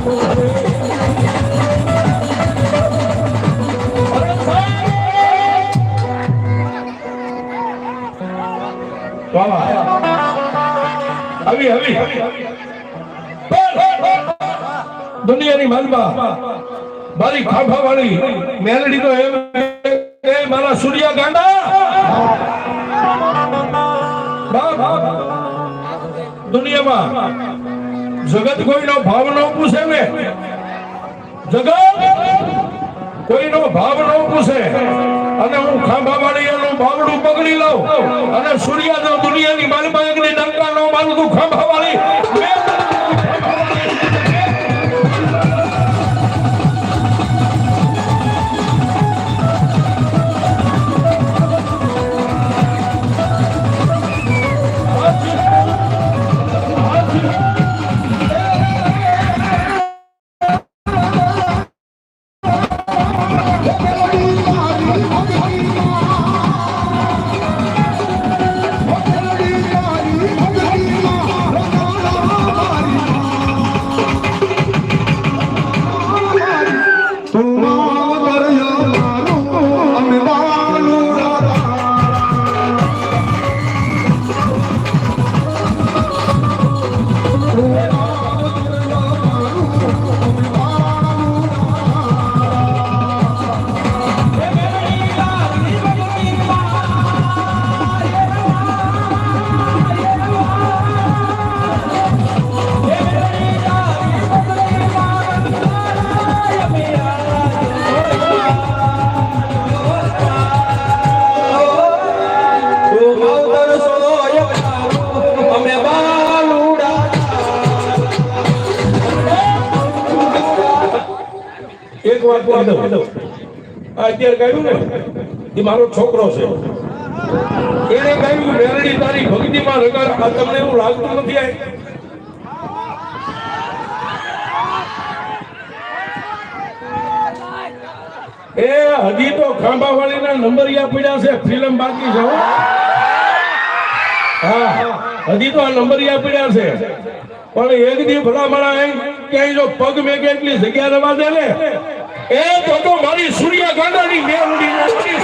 રાજમો હે વાહ વાહ. આવી આવી દુનિયાની માલમાં મારી ખાફા વાળી મેલડી તો એમ મારા સૂર્યા ગાંડા. દુનિયામાં જગત કોઈનો ભાવ ન પૂછે ને. જગત કોઈનો ભાવ ન પૂછે. અને હું ખાંભા વાળી એનું ભાવડું પકડી લઉં અને સૂર્યા જો દુનિયાની માલમાં એકની ડંકા ન મારું તું ખાંભા વાળી એક વાત કહી દઉં આ અત્યારે ગાયું ને એ મારો છોકરો છે. એને ગાયું મેરડી તારી ભક્તિમાં રગાડ. આ તમને એવું લાગતું નથી આ? એ હજી તો ખાંભા વાળીના નંબરિયા પડ્યા છે. ફિલ્મ બાકી છે હા. હજી તો આ નંબરિયા પડ્યા છે. પણ એક દી ભલા મળા એમ ક્યાંય જો પગ મેં એટલી જગ્યા રવા દે ને એ તો મારી સૂર્યા ગાંડાની મેલડી મારી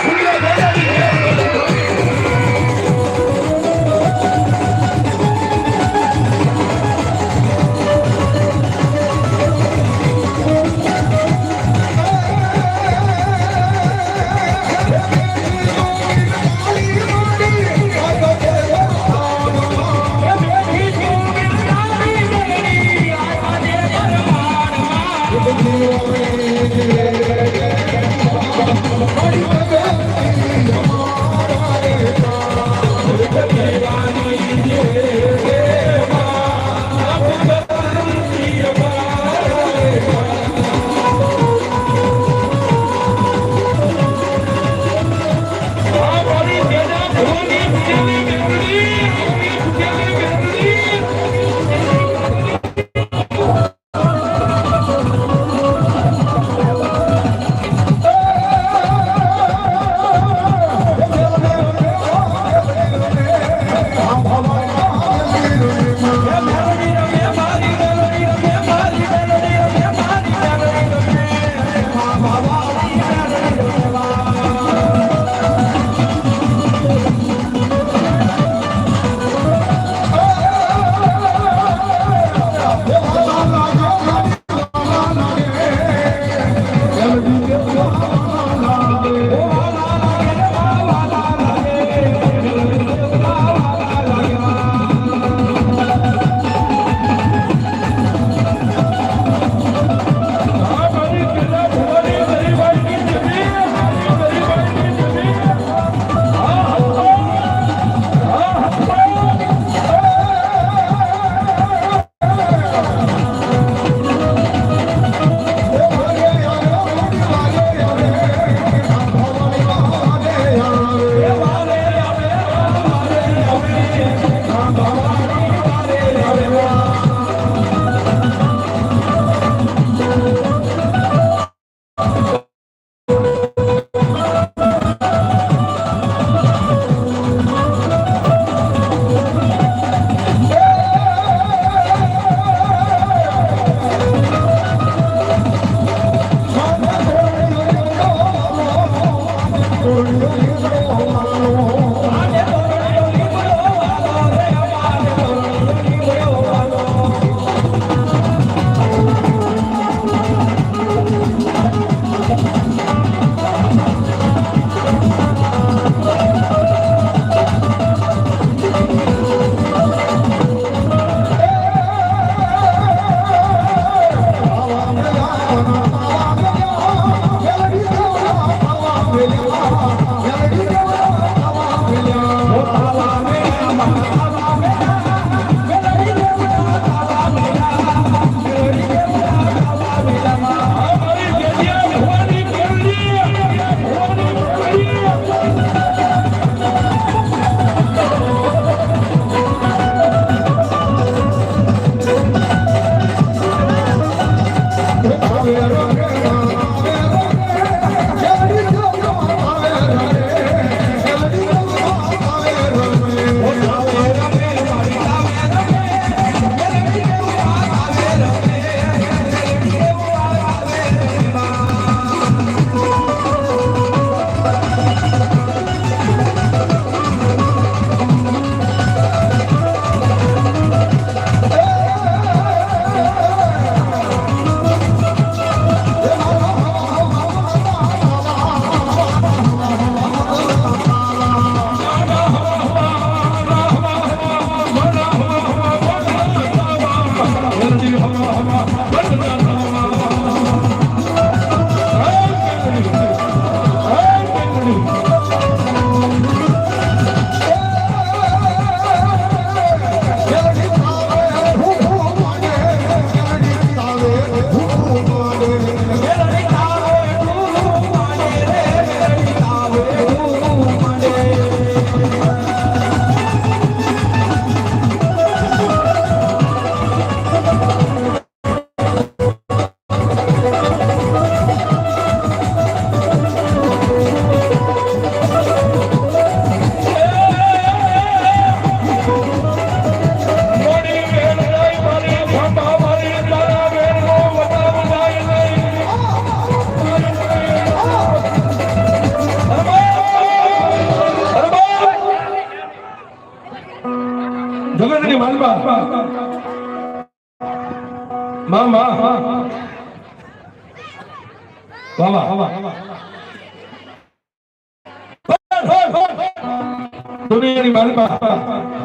માલમાં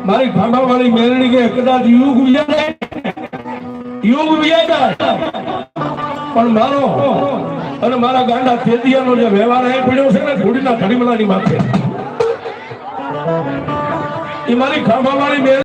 મારી ખાંભા વાળી મેરણી કે કદાચ યુગ વિયા યુગ વિયા પણ મારો અને મારા ગાંડા તેદિયાનો જે વ્યવહાર એ પડ્યો છે ને ઘોડીના ઘડીમલાની માથે. એ મારી ખાંભા વાળી